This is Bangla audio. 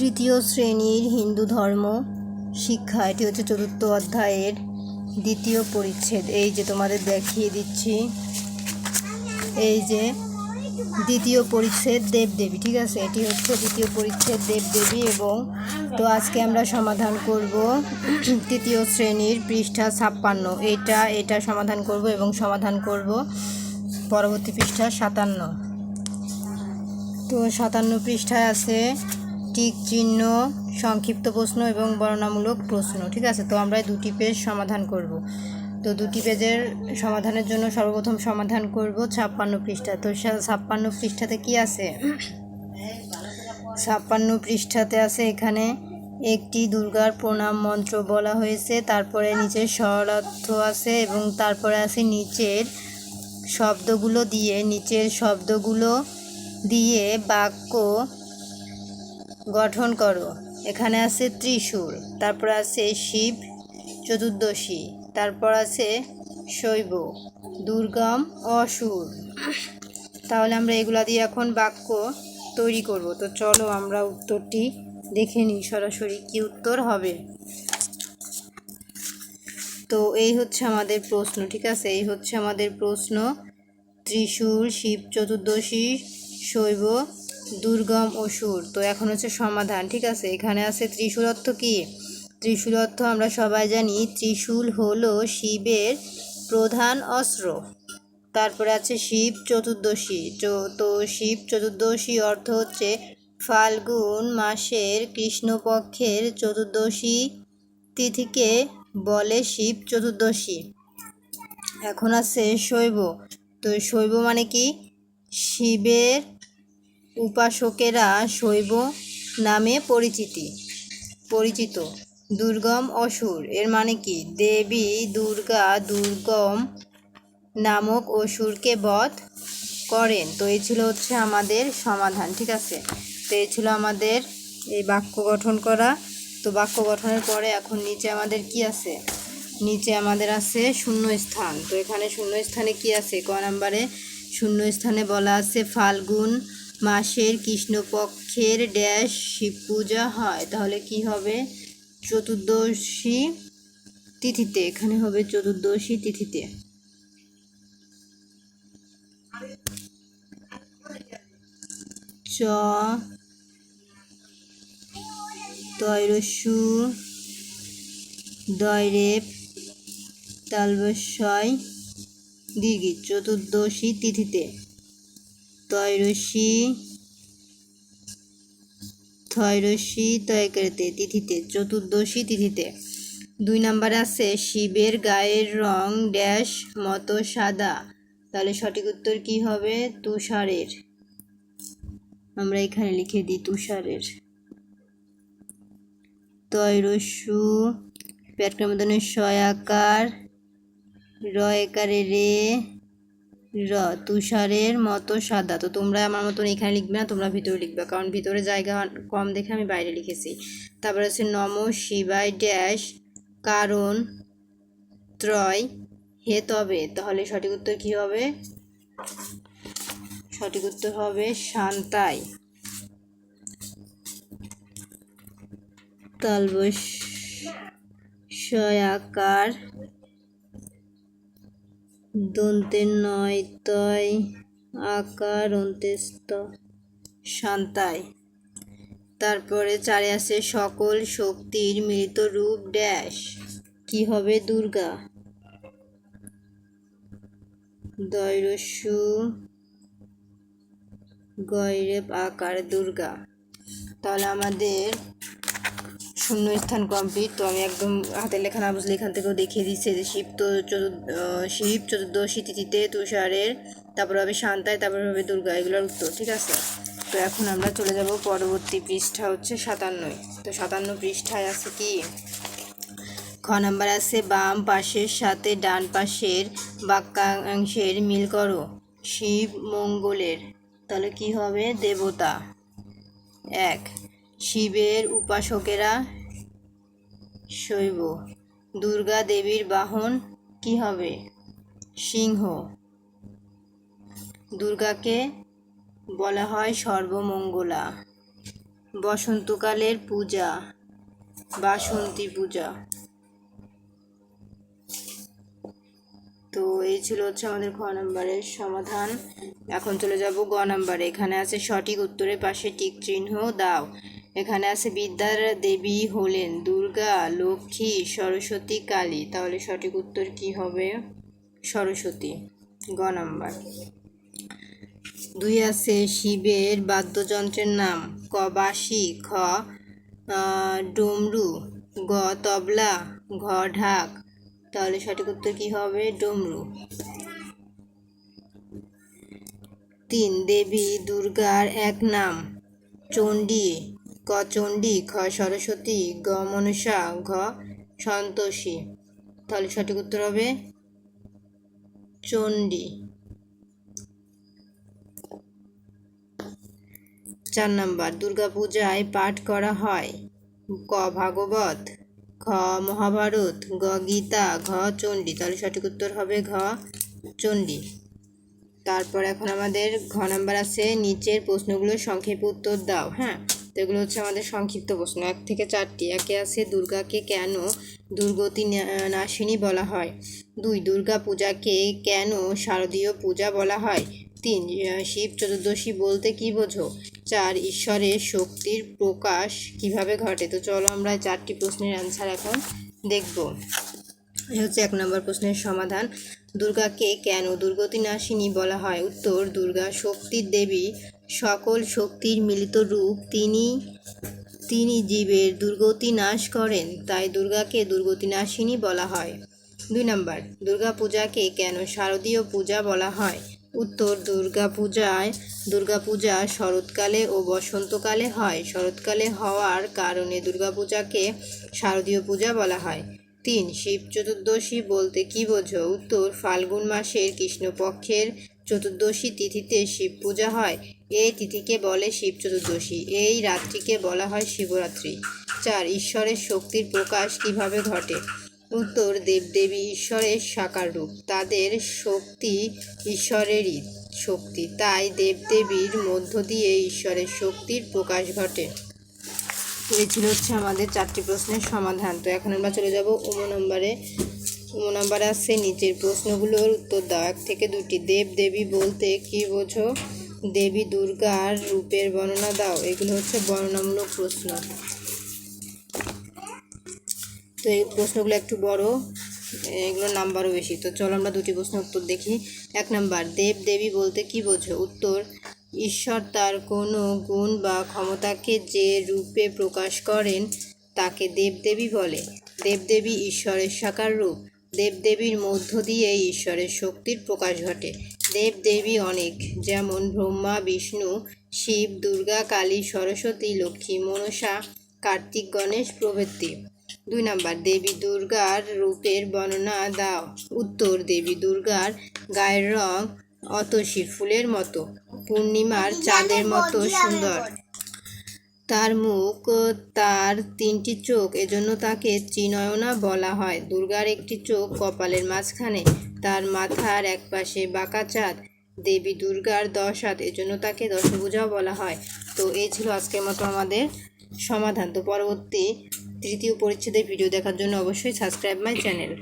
তৃতীয় শ্রেণির হিন্দু ধর্ম শিক্ষা, এটি হচ্ছে চতুর্থ অধ্যায়ের দ্বিতীয় পরিচ্ছেদ। এই যে তোমাদের দেখিয়ে দিচ্ছি, এই যে দ্বিতীয় পরিচ্ছেদ দেবদেবী, ঠিক আছে? এটি হচ্ছে দ্বিতীয় পরিচ্ছেদ দেবদেবী এবং তো আজকে আমরা সমাধান করব তৃতীয় শ্রেণির পৃষ্ঠা ছাপ্পান্ন। এটা এটা সমাধান করব এবং সমাধান করব পরবর্তী পৃষ্ঠা সাতান্ন। তো সাতান্ন পৃষ্ঠায় আছে টিক চিহ্ন, সংক্ষিপ্ত প্রশ্ন এবং বর্ণনামূলক প্রশ্ন, ঠিক আছে? তো আমরা দুটি পেজ সমাধান করব। তো দুটি পেজের সমাধানের জন্য সর্বপ্রথম সমাধান করব ছাপ্পান্ন পৃষ্ঠা। তো ছাপ্পান্ন পৃষ্ঠাতে কি আছে? ছাপ্পান্ন পৃষ্ঠাতে আছে এখানে একটি দুর্গার প্রণাম মন্ত্র বলা হয়েছে, তারপরে নিচের স্বরার্থ আছে এবং তারপরে আছে নিচের শব্দগুলো দিয়ে, নিচের শব্দগুলো দিয়ে বাক্য গঠন করো। এখানে আছে ত্রিশূল, তারপর আছে শিব, চতুর্দশী, তারপর আছে শৈব, দুর্গম, অসুর। তাহলে আমরা এগুলা দিয়ে এখন বাক্য তৈরি করব। তো চলো আমরা উত্তরটি দেখে নিই, সরাসরি কি উত্তর হবে। তো এই হচ্ছে আমাদের প্রশ্ন, ঠিক আছে? এই হচ্ছে আমাদের প্রশ্ন। ত্রিশূল, শিব, চতুর্দশী, শৈব দুর্গম অসুর তো এখন হচ্ছে সমাধান, ঠিক আছে? এখানে আছে ত্রিশূল অর্থ কি? ত্রিশূল অর্থ আমরা সবাই জানি, ত্রিশূল হলো শিবের প্রধান অস্ত্র। তারপরে আছে শিব চতুর্দশী। তো শিব চতুর্দশী অর্থ হচ্ছে ফাল্গুন মাসের কৃষ্ণপক্ষের চতুর্দশী তিথিকে বলে শিব চতুর্দশী। এখন আছে শৈব। তো শৈব মানে কি? শিবের উপাসকেরা শৈব নামে পরিচিতি, পরিচিত। দুর্গম অসুর, এর মানে কি? দেবী, দুর্গা, দুর্গম নামক অসুরকে বধ করেন। তো এই ছিল হচ্ছে আমাদের সমাধান, ঠিক আছে? তো এই ছিল আমাদের এই বাক্য গঠন করা। তো বাক্য গঠনের পরে এখন নিচে আমাদের কি আছে? নিচে আমাদের আছে শূন্য স্থান তো এখানে শূন্য স্থানে কি আছে? ক নাম্বারে শূন্য স্থানে বলা আছে ফাল্গুন মাসের কৃষ্ণপক্ষের ড্যাশ শিব পূজা হয়। তাহলে কি হবে? চতুর্দশী তিথিতে, এখানে হবে চতুর্দশী তিথিতে। চ তৈরস্যু দয়রেপ তালবস্যয় দীর্ঘি চতুর্দশী তিথিতে। তৈরসী থয়রসী তয়কারিতে তিথিতে, চতুর্দশী তিথিতে। দুই নম্বরে আছে, শিবের গায়ের রং ড্যাশ, মতো সাদা। তাহলে সঠিক উত্তর কি হবে? তুষারের। আমরা এখানে লিখে দিই তুষারের। তৈরস্যু প্যাটক্রমদনের সয়াকার রয়কারে রে র তুষারের মতো সাদা। তো তোমরা আমার মতন এখানে লিখবে না, তোমরা ভিতরে লিখবে। কারণ ভিতরে জায়গা কম দেখে আমি বাইরে লিখেছি। তারপরে আছে নম, শিবায়, ড্যাশ, কারণ, ত্রয়, হে তবে। তাহলে সঠিক উত্তর কী হবে? সঠিক উত্তর হবে শান্তাই। তালবস শয়াকার দন্তের নয় তয় আকার অন্তেস্ত শান্তায়। তারপরে চারে আছে সকল শক্তির মিলিত রূপ ড্যাশ। কি হবে দুর্গা? দৈরস্যু গৈরেপ আকার দুর্গা। তাহলে আমাদের শূন্য স্থান কমপ্লিট তো আমি একদম হাতের লেখা না বুঝলে এখান থেকেও দেখিয়ে দিচ্ছে যে শিব তো শিব চতুর্দশী তিথিতে তুষারের, তারপর হবে শান্তায়, তারপর হবে দুর্গা, এগুলোর উত্তর, ঠিক আছে? তো এখন আমরা চলে যাব পরবর্তী পৃষ্ঠা হচ্ছে সাতান্নই। তো সাতান্ন পৃষ্ঠায় আছে কি? খ নাম্বার আছে, বাম পাশের সাথে ডান পাশের বাক্যাংশের মিল করো, শিব মঙ্গলের। তাহলে কি হবে? দেবতা। এক, শিবের উপাসকেরা শৈব, দুর্গা দেবীর বাহন কি হবে? সিংহ। দুর্গাকে বলা হয় সর্বমঙ্গলা। বসন্তকালের পূজা, বাসন্তী পূজা। তো এই ছিল হচ্ছে আমাদের খ নম্বরের সমাধান। এখন চলে যাব গ নম্বরে। এখানে আছে সঠিক উত্তরের পাশে টিক চিহ্ন দাও। এখানে আছে বিদ্যার দেবী হলেন দুর্গা, লক্ষ্মী, সরস্বতী, কালী। তাহলে সঠিক উত্তর কি হবে? সরস্বতী, গ নম্বর। দুই আছে শিবের বাদ্যযন্ত্রের নাম। ক বাসি খ ডমরু, গ তবলা, ঘ ঢাক। তাহলে সঠিক উত্তর কি হবে? ডমরু। তিন, দেবী দুর্গার এক নাম। চণ্ডী ক, চণ্ডী খ সরস্বতী, গ, মনসা, ঘ, সন্তোষী। তাহলে সঠিক উত্তর হবে চণ্ডী। চার নাম্বার, দুর্গাপূজায় পাঠ করা হয়। ক, ভাগবত খ মহাভারত গ গীতা, ঘ, চণ্ডী। তাহলে সঠিক উত্তর হবে ঘ, চণ্ডী। তারপর এখন আমাদের ঘ নাম্বার আছে, নিচের প্রশ্নগুলো সংক্ষেপে উত্তর দাও হ্যাঁ? তো এগুলো হচ্ছে আমাদের সংক্ষিপ্ত প্রশ্ন। এক থেকে চারটি। একে আছে দুর্গাকে কেন দুর্গতি নাশিনী বলা হয়? দুই, দুর্গা পূজাকে কেন শারদীয় পূজা বলা হয়? তিন, শিব চতুর্দশী বলতে কি বোঝো? চার, ঈশ্বরের শক্তির প্রকাশ কীভাবে ঘটে? তো চলো আমরা চারটি প্রশ্নের অ্যান্সার এখন দেখব। হচ্ছে এক নম্বর প্রশ্নের সমাধান। দুর্গাকে কেন দুর্গতি নাশিনী বলা হয়? উত্তর, দুর্গা শক্তির দেবী, সকল শক্তির মিলিত রূপ তিনি তিনি জীবের দুর্গতি নাশ করেন, তাই দুর্গাকে দুর্গতি নাশিনী বলা হয়। দুই নম্বর, দুর্গা পূজাকে কেন শারদীয় পূজা বলা হয়? উত্তর, দুর্গা পূজায়, দুর্গা পূজা শরৎকালে ও বসন্তকালে হয়। শরৎকালে হওয়ার কারণে দুর্গা পূজাকে শারদীয় পূজা বলা হয়। তিন, শিব চতুর্দশী বলতে কি বোঝো? উত্তর, ফাল্গুন মাসের কৃষ্ণপক্ষের চতুর্দশী তিথিতে শিব পূজা হয়। এই তিথিকে বলে শিব চতুর্দশী। এই রাত্রিকে বলা হয় শিবরাত্রি। চার, ঈশ্বরের শক্তির প্রকাশ কীভাবে ঘটে? উত্তর, দেবদেবী ঈশ্বরের সাকার রূপ। তাদের শক্তি ঈশ্বরেরই শক্তি। তাই দেবদেবীর মধ্য দিয়ে ঈশ্বরের শক্তির প্রকাশ ঘটে। এই ছিল হচ্ছে আমাদের চারটি প্রশ্নের সমাধান। তো এখন আমরা চলে যাব উমো নম্বরে। উমো নম্বরে আছে নিচের প্রশ্নগুলোর উত্তর দাও। এক থেকে দুটি। দেব, দেবী বলতে কি বোঝো? দেবী দুর্গার রূপের বর্ণনা দাও। এগুলো হচ্ছে বর্ণনামূলক প্রশ্ন। তো এই প্রশ্নগুলো একটু বড়, এগুলোর নাম্বারও বেশি। তো চলো আমরা দুটি প্রশ্নের উত্তর দেখি। এক নাম্বার, দেব, দেবী বলতে কি বোঝো? উত্তর ঈশ্বর তার কোনো গুণ বা ক্ষমতাকে যে রূপে প্রকাশ করেন, তাকে দেবদেবী বলে। দেবদেবী ঈশ্বরের সাকার রূপ। দেবদেবীর মধ্য দিয়ে ঈশ্বরের শক্তির প্রকাশ ঘটে। দেবদেবী অনেক, যেমন ব্রহ্মা, বিষ্ণু, শিব, দুর্গা, কালী, সরস্বতী, লক্ষ্মী, মনসা, কার্তিক, গণেশ প্রভৃতি। দুই নাম্বার, দেবী দুর্গার রূপের বর্ণনা দাও। উত্তর, দেবী দুর্গার গায়ের রং অতসী ফুলের মতো, পূর্ণিমার চাঁদের মতো সুন্দর। তার মুখ, তার তিনটি চোখ, এজন্য তাকে ত্রিনয়না বলা হয়। দুর্গার একটি চোখ কপালের মাঝখানে, তার মাথার একপাশে বাঁকা চাঁদ, দেবী দুর্গার দশ হাত, এজন্য তাকে দশভুজাও বলা হয়। তো এই ছিল আজকের মতো আমাদের সমাধান। তো পরবর্তী তৃতীয় পরিচ্ছেদের ভিডিও দেখার জন্য অবশ্যই সাবস্ক্রাইব মাই চ্যানেল।